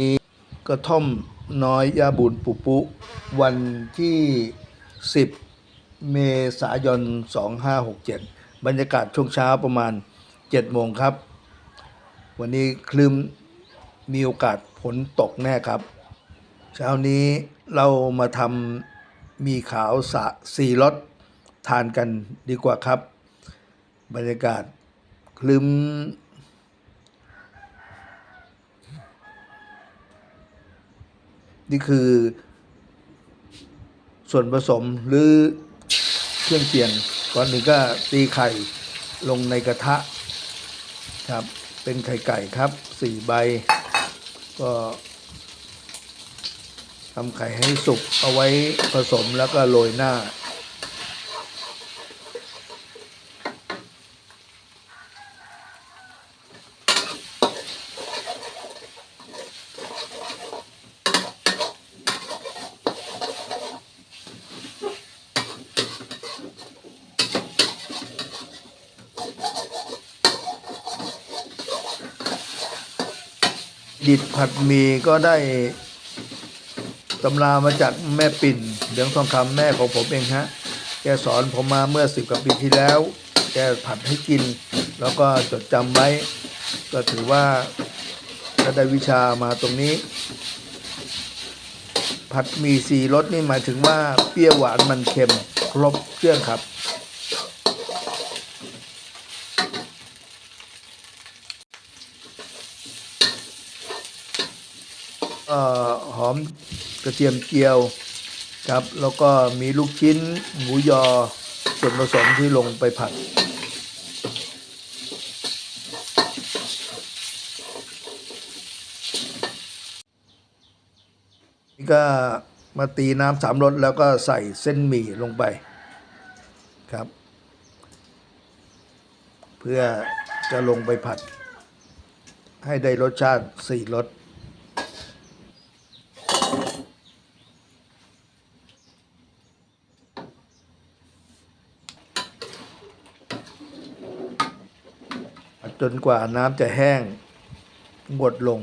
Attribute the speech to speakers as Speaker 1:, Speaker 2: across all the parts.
Speaker 1: นี้ กระท่อมน้อยยาบุญปุปุ วันที่ 10 เมษายน 2567 บรรยากาศช่วงเช้าประมาณ 7 โมงครับ วันนี้คลึมมีโอกาสฝนตกแน่ครับ เช้านี้เรามาทำมีขาวสะสี่รสทานกันดีกว่าครับ บรรยากาศคลึม นี่คือ ส่วนผสมหรือเครื่องเคียงก่อนหนึ่งก็ตีไข่ลงในกระทะครับ เป็นไข่ไก่ครับสี่ใบ ก็ทำไข่ให้สุกเอาไว้ผสมแล้วก็โรยหน้า ดิดผัดหมีก็ได้ตำรามาจากแม่ปิ่นเหลืองทองคำแม่ของผมเองฮะ แกสอนผมมาเมื่อสิบกว่าปีที่แล้ว แกผัดให้กิน แล้วก็จดจำไว้ ก็ถือว่าก็ได้วิชามาตรงนี้ ผัดหมีสี่รสนี่หมายถึงว่าเปรี้ยวหวานมันเค็ม ครบเครื่องครับ หอมกระเทียมเจียวครับ แล้วก็มีลูกชิ้นหมูยอส่วนผสมที่ลงไปผัดนี่ก็มาตีน้ำสามรสแล้วก็ใส่เส้นหมี่ลงไปครับ เพื่อจะลงไปผัด ให้ได้รสชาติสี่รส จนกว่าน้ำจะแห้งหมดลง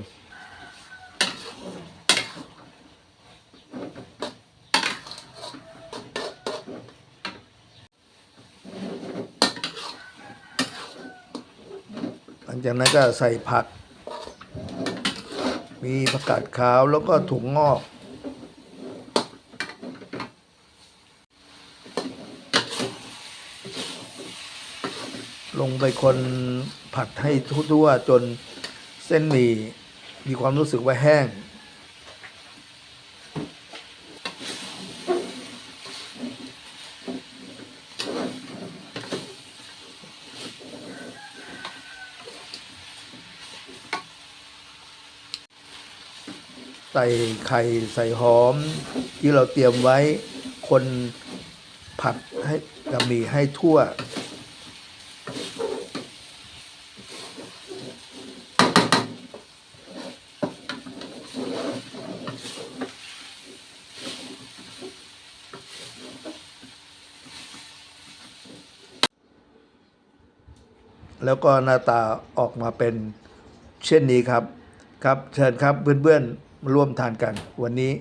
Speaker 1: หลังจากนั้นก็ใส่ผัก มีผักกาดขาวแล้วก็ถุงงอก ลงไปคนผัดให้ทั่วๆจนเส้นหมี่มีความรู้สึกว่าแห้ง ใส่ไข่ใส่หอม ที่เราเตรียมไว้คนผัดให้กับหมี่ให้ทั่ว แล้วก็หน้าตาออกมาเป็นเช่นนี้ครับ ครับเชิญครับเพื่อนๆมาร่วมทานกันวันนี้